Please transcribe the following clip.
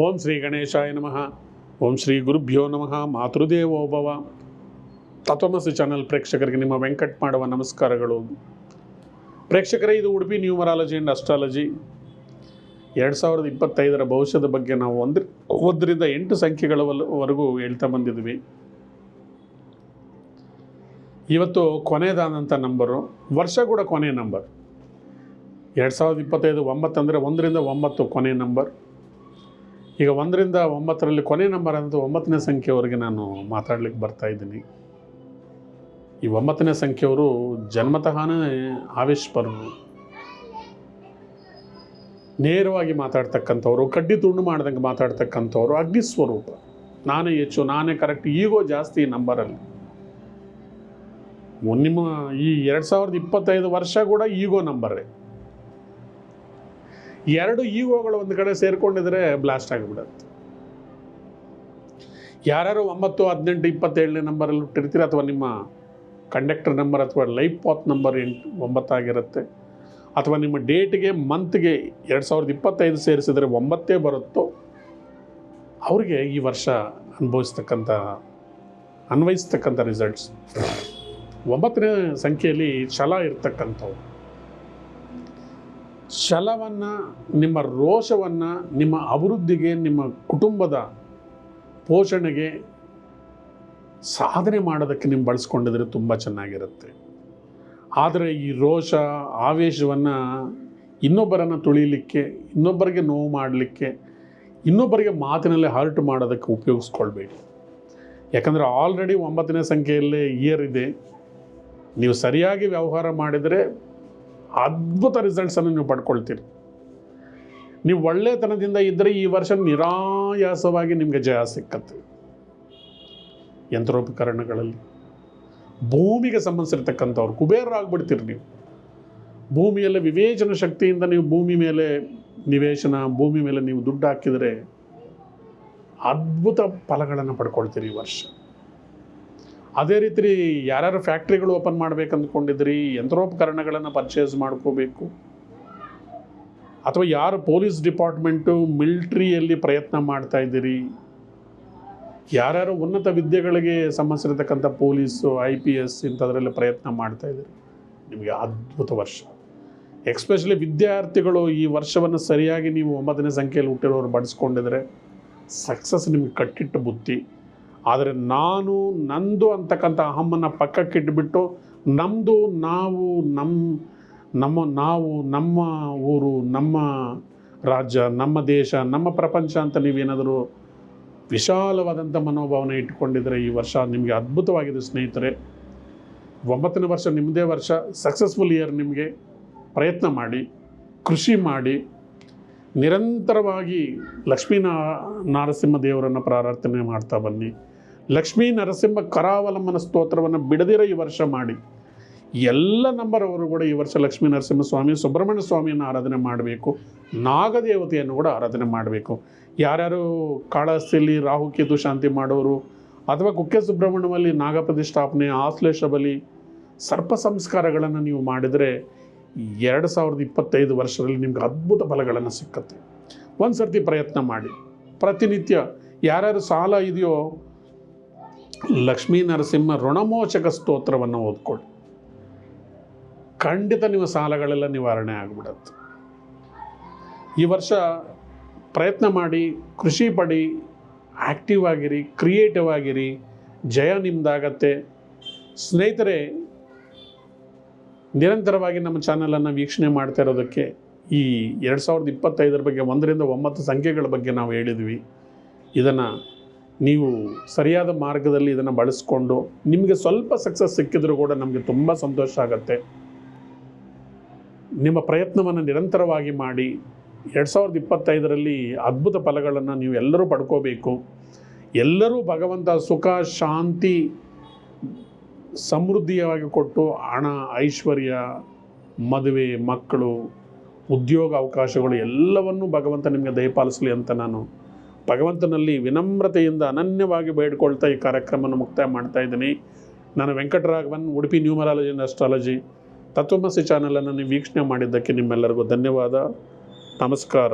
ಓಂ ಶ್ರೀ ಗಣೇಶಾಯ ನಮಃ. ಓಂ ಶ್ರೀ ಗುರುಭ್ಯೋ ನಮಃ ಮಾತೃದೇವೋಭವ ತತ್ವಮಸಿ ಚಾನಲ್ ಪ್ರೇಕ್ಷಕರಿಗೆ ನಿಮ್ಮ ವೆಂಕಟ್ ಮಾಡುವ ನಮಸ್ಕಾರಗಳು. ಪ್ರೇಕ್ಷಕರೇ, ಇದು ಉಡುಪಿ ನ್ಯೂಮರಾಲಜಿ ಆ್ಯಂಡ್ ಅಸ್ಟ್ರಾಲಜಿ. ಎರಡು ಸಾವಿರದ ಇಪ್ಪತ್ತೈದರ ಭವಿಷ್ಯದ ಬಗ್ಗೆ ನಾವು ಒಂದ್ರ, ಒಂದರಿಂದ ಎಂಟು ಸಂಖ್ಯೆಗಳವರೆಗೂ ಹೇಳ್ತಾ ಬಂದಿದ್ವಿ. ಇವತ್ತು ಕೊನೆಯದಾದಂಥ ನಂಬರು, ವರ್ಷ ಕೂಡ ಕೊನೆ ನಂಬರ್. ಎರಡು ಸಾವಿರದ ಇಪ್ಪತ್ತೈದು ಒಂಬತ್ತು ಅಂದರೆ ಒಂದರಿಂದ ಒಂಬತ್ತು ಕೊನೆ ನಂಬರ್. ಈಗ ಒಂದರಿಂದ ಒಂಬತ್ತರಲ್ಲಿ ಕೊನೆ ನಂಬರ್ ಅಂತ ಒಂಬತ್ತನೇ ಸಂಖ್ಯೆವರೆಗೆ ನಾನು ಮಾತಾಡ್ಲಿಕ್ಕೆ ಬರ್ತಾ ಇದ್ದೀನಿ. ಈ ಒಂಬತ್ತನೇ ಸಂಖ್ಯೆಯವರು ಜನ್ಮತಃನೇ ಆವೇಶಪರರು. ನೇರವಾಗಿ ಮಾತಾಡ್ತಕ್ಕಂಥವ್ರು, ಕಡ್ಡಿ ತುಂಡು ಮಾಡ್ದಂಗೆ ಮಾತಾಡ್ತಕ್ಕಂಥವ್ರು, ಅಗ್ನಿ ಸ್ವರೂಪ. ನಾನೇ ಹೆಚ್ಚು, ನಾನೇ ಕರೆಕ್ಟ್ ಈಗೋ ಜಾಸ್ತಿ ನಂಬರಲ್ಲಿ ನಿಮ್ಮ ಈ ಎರಡು ಸಾವಿರದ ಇಪ್ಪತ್ತೈದು ವರ್ಷ ಕೂಡ ಈಗೋ ನಂಬರೇ ಎರಡು ಈಗೋಗಳು ಒಂದು ಕಡೆ ಸೇರ್ಕೊಂಡಿದ್ರೆ ಬ್ಲಾಸ್ಟ್ ಆಗಿಬಿಡುತ್ತೆ. ಯಾರ್ಯಾರು ಒಂಬತ್ತು, ಹದಿನೆಂಟು, ಇಪ್ಪತ್ತೇಳನೇ ನಂಬರಲ್ಲಿ ಹುಟ್ಟಿರ್ತೀರ ಅಥವಾ ನಿಮ್ಮ ಕಂಡಕ್ಟರ್ ನಂಬರ್ ಅಥವಾ ಲೈಫ್ ಪಾತ್ ನಂಬರ್ ಎಂಟು ಒಂಬತ್ತಾಗಿರುತ್ತೆ ಅಥವಾ ನಿಮ್ಮ ಡೇಟ್ಗೆ ಮಂತ್ಗೆ ಎರಡು ಸಾವಿರದ ಇಪ್ಪತ್ತೈದು ಸೇರಿಸಿದರೆ ಒಂಬತ್ತೇ ಬರುತ್ತೋ, ಅವ್ರಿಗೆ ಈ ವರ್ಷ ಅನುಭವಿಸ್ತಕ್ಕಂಥ, ಅನ್ವಯಿಸ್ತಕ್ಕಂಥ ರಿಸಲ್ಟ್ಸ್ ಒಂಬತ್ತನೇ ಸಂಖ್ಯೆಯಲ್ಲಿ ಛಲ ಇರ್ತಕ್ಕಂಥವು ಛಲವನ್ನು, ನಿಮ್ಮ ರೋಷವನ್ನು, ನಿಮ್ಮ ಅಭಿವೃದ್ಧಿಗೆ, ನಿಮ್ಮ ಕುಟುಂಬದ ಪೋಷಣೆಗೆ ಸಾಧನೆ ಮಾಡೋದಕ್ಕೆ ನೀವು ಬಳಸ್ಕೊಂಡಿದ್ರೆ ತುಂಬ ಚೆನ್ನಾಗಿರುತ್ತೆ. ಆದರೆ ಈ ರೋಷ, ಆವೇಶವನ್ನು ಇನ್ನೊಬ್ಬರನ್ನು ತುಳಿಲಿಕ್ಕೆ, ಇನ್ನೊಬ್ಬರಿಗೆ ನೋವು ಮಾಡಲಿಕ್ಕೆ, ಇನ್ನೊಬ್ಬರಿಗೆ ಮಾತಿನಲ್ಲಿ ಹರ್ಟ್ ಮಾಡೋದಕ್ಕೆ ಉಪಯೋಗಿಸ್ಕೊಳ್ಬೇಡಿ ಯಾಕಂದರೆ ಆಲ್ರೆಡಿ ಒಂಬತ್ತನೇ ಸಂಖ್ಯೆಯಲ್ಲೇ ಇಯರ್ ಇದೆ. ನೀವು ಸರಿಯಾಗಿ ವ್ಯವಹಾರ ಮಾಡಿದರೆ ಅದ್ಭುತ ರಿಸಲ್ಟ್ಸನ್ನು ನೀವು ಪಡ್ಕೊಳ್ತೀರಿ. ನೀವು ಒಳ್ಳೆತನದಿಂದ ಇದ್ದರೆ ಈ ವರ್ಷ ನಿರಾಯಾಸವಾಗಿ ನಿಮಗೆ ಜಯ ಸಿಕ್ಕತ್ತೆ. ಯಂತ್ರೋಪಕರಣಗಳಲ್ಲಿ. ಭೂಮಿಗೆ ಸಂಬಂಧಿಸಿರ್ತಕ್ಕಂಥವ್ರು ಕುಬೇರರಾಗ್ಬಿಡ್ತೀರಿ ನೀವು. ಭೂಮಿಯಲ್ಲಿ ವಿವೇಚನ ಶಕ್ತಿಯಿಂದ ನೀವು ಭೂಮಿ ಮೇಲೆ ನಿವೇಶನ, ಭೂಮಿ ಮೇಲೆ ನೀವು ದುಡ್ಡು ಹಾಕಿದರೆ ಅದ್ಭುತ ಫಲಗಳನ್ನು ಪಡ್ಕೊಳ್ತೀರಿ ಈ ವರ್ಷ. ಅದೇ ರೀತಿ ಯಾರ್ಯಾರು ಫ್ಯಾಕ್ಟ್ರಿಗಳು ಓಪನ್ ಮಾಡ್ಬೇಕು ಅಂದ್ಕೊಂಡಿದ್ರಿ ಯಂತ್ರೋಪಕರಣಗಳನ್ನು ಪರ್ಚೇಸ್ ಮಾಡ್ಕೋಬೇಕು. ಅಥವಾ ಯಾರು ಪೊಲೀಸ್ ಡಿಪಾರ್ಟ್ಮೆಂಟು, ಮಿಲ್ಟ್ರಿಯಲ್ಲಿ ಪ್ರಯತ್ನ ಮಾಡ್ತಾ ಇದ್ದೀರಿ? ಯಾರ್ಯಾರು ಉನ್ನತ ವಿದ್ಯೆಗಳಿಗೆ ಸಂಬಂಧಿಸಿರ್ತಕ್ಕಂಥ ಪೊಲೀಸು ಐ ಪಿ ಎಸ್ ಇಂಥದ್ರಲ್ಲಿ ಪ್ರಯತ್ನ ಮಾಡ್ತಾ ಇದ್ದೀರಿ? ನಿಮಗೆ ಅದ್ಭುತ ವರ್ಷ. ಎಕ್ಸ್ಪೆಷಲಿ ವಿದ್ಯಾರ್ಥಿಗಳು ಈ ವರ್ಷವನ್ನು ಸರಿಯಾಗಿ ನೀವು ಒಂಬತ್ತನೇ ಸಂಖ್ಯೆಯಲ್ಲಿ ಹುಟ್ಟಿರೋರು ಬಳಸ್ಕೊಂಡಿದ್ರೆ ಸಕ್ಸಸ್ ನಿಮಗೆ ಕಟ್ಟಿಟ್ಟ ಬುದ್ಧಿ ಆದರೆ ನಾನು ನಂದು ಅಂತಕ್ಕಂಥ ಅಹಮ್ಮನ್ನು ಪಕ್ಕಕ್ಕಿಟ್ಬಿಟ್ಟು ನಮ್ಮದು ನಾವು ನಮ್ಮ ನಮ್ಮ ನಾವು, ನಮ್ಮ ಊರು, ನಮ್ಮ ರಾಜ್ಯ, ನಮ್ಮ ದೇಶ, ನಮ್ಮ ಪ್ರಪಂಚ ಅಂತ ನೀವೇನಾದರೂ ವಿಶಾಲವಾದಂಥ ಮನೋಭಾವನೆ ಇಟ್ಕೊಂಡಿದ್ರೆ ಈ ವರ್ಷ ನಿಮಗೆ ಅದ್ಭುತವಾಗಿದೆ ಸ್ನೇಹಿತರೆ. ಒಂಬತ್ತನೇ ವರ್ಷ ನಿಮ್ಮದೇ ವರ್ಷ ಸಕ್ಸಸ್ಫುಲ್ ಇಯರ್ ನಿಮಗೆ ಪ್ರಯತ್ನ ಮಾಡಿ, ಕೃಷಿ ಮಾಡಿ, ನಿರಂತರವಾಗಿ ಲಕ್ಷ್ಮೀ ನಾರಸಿಂಹ ದೇವರನ್ನು ಪ್ರಾರ್ಥನೆ ಮಾಡ್ತಾ ಬನ್ನಿ. ಲಕ್ಷ್ಮೀ ನರಸಿಂಹ ಕರಾವಲಂಬನ ಸ್ತೋತ್ರವನ್ನು ಬಿಡದಿರೋ ಈ ವರ್ಷ ಮಾಡಿ. ಎಲ್ಲ ನಂಬರ್ ಅವರು ಕೂಡ ಈ ವರ್ಷ ಲಕ್ಷ್ಮೀ ನರಸಿಂಹ ಸ್ವಾಮಿ, ಸುಬ್ರಹ್ಮಣ್ಯ ಸ್ವಾಮಿಯನ್ನು ಆರಾಧನೆ ಮಾಡಬೇಕು. ನಾಗದೇವತೆಯನ್ನು ಕೂಡ ಆರಾಧನೆ ಮಾಡಬೇಕು. ಯಾರ್ಯಾರು ಕಾಳಹಸ್ತಿಯಲ್ಲಿ ರಾಹುಕೇತು ಶಾಂತಿ ಮಾಡೋರು ಅಥವಾ ಕುಕ್ಕೆ ಸುಬ್ರಹ್ಮಣ್ಯಮಲ್ಲಿ ನಾಗ ಪ್ರತಿಷ್ಠಾಪನೆ, ಆಶ್ಲೇಷ ಬಲಿ, ಸರ್ಪ ಸಂಸ್ಕಾರಗಳನ್ನು ನೀವು ಮಾಡಿದರೆ ಎರಡು ಸಾವಿರದ ಇಪ್ಪತ್ತೈದು ವರ್ಷದಲ್ಲಿ ನಿಮ್ಗೆ ಅದ್ಭುತ ಫಲಗಳನ್ನು ಸಿಕ್ಕತ್ತೆ. ಒಂದು ಸರ್ತಿ ಪ್ರಯತ್ನ ಮಾಡಿ. ಪ್ರತಿನಿತ್ಯ ಯಾರ್ಯಾರು ಸಾಲ ಇದೆಯೋ ಲಕ್ಷ್ಮೀ ನರಸಿಂಹ ಋಣಮೋಚಕ ಸ್ತೋತ್ರವನ್ನು ಓದ್ಕೊಳ್ಳಿ ಖಂಡಿತ ನಿಮ್ಮ ಸಾಲಗಳೆಲ್ಲ ನಿವಾರಣೆ ಆಗಿಬಿಡತ್ತೆ. ಈ ವರ್ಷ ಪ್ರಯತ್ನ ಮಾಡಿ, ಕೃಷಿ ಪಡಿ ಆ್ಯಕ್ಟಿವ್ ಆಗಿರಿ ಕ್ರಿಯೇಟಿವ್ ಆಗಿರಿ, ಜಯ ನಿಮ್ಮದಾಗತ್ತೆ ಸ್ನೇಹಿತರೆ, ನಿರಂತರವಾಗಿ ನಮ್ಮ ಚಾನಲನ್ನು ವೀಕ್ಷಣೆ ಮಾಡ್ತಾ ಇರೋದಕ್ಕೆ ಈ ಎರಡು ಸಾವಿರದ ಇಪ್ಪತ್ತೈದರ ಬಗ್ಗೆ ಒಂದರಿಂದ ಒಂಬತ್ತು ಸಂಖ್ಯೆಗಳ ಬಗ್ಗೆ ನಾವು ಹೇಳಿದ್ವಿ. ಇದನ್ನು ನೀವು ಸರಿಯಾದ ಮಾರ್ಗದಲ್ಲಿ ಇದನ್ನು ಬಳಸ್ಕೊಂಡು ನಿಮಗೆ ಸ್ವಲ್ಪ ಸಕ್ಸಸ್ ಸಿಕ್ಕಿದ್ರೂ ಕೂಡ ನಮಗೆ ತುಂಬ ಸಂತೋಷ ಆಗುತ್ತೆ. ನಿಮ್ಮ ಪ್ರಯತ್ನವನ್ನು ನಿರಂತರವಾಗಿ ಮಾಡಿ ಎರಡು ಸಾವಿರದ ಇಪ್ಪತ್ತೈದರಲ್ಲಿ ಅದ್ಭುತ ಫಲಗಳನ್ನು ನೀವು ಎಲ್ಲರೂ ಪಡ್ಕೋಬೇಕು. ಎಲ್ಲರೂ ಭಗವಂತ ಸುಖ, ಶಾಂತಿ, ಸಮೃದ್ಧಿಯಾಗಿ ಕೊಟ್ಟು ಹಣ, ಐಶ್ವರ್ಯ, ಮದುವೆ, ಮಕ್ಕಳು, ಉದ್ಯೋಗ ಅವಕಾಶಗಳು ಎಲ್ಲವನ್ನೂ ಭಗವಂತ ನಿಮಗೆ ದಯಪಾಲಿಸಲಿ ಅಂತ ನಾನು ಭಗವಂತನಲ್ಲಿ ವಿನಮ್ರತೆಯಿಂದ ಅನನ್ಯವಾಗಿ ಬೇಡ್ಕೊಳ್ತಾ ಈ ಕಾರ್ಯಕ್ರಮವನ್ನು ಮುಕ್ತಾಯ ಮಾಡ್ತಾ ಇದ್ದೀನಿ. ನಾನು Venkataraghavan, Udupi numerology and astrology Tatvamasi ಚಾನಲನ್ನು ನೀವು ವೀಕ್ಷಣೆ ಮಾಡಿದ್ದಕ್ಕೆ ನಿಮ್ಮೆಲ್ಲರಿಗೂ ಧನ್ಯವಾದ. ನಮಸ್ಕಾರ.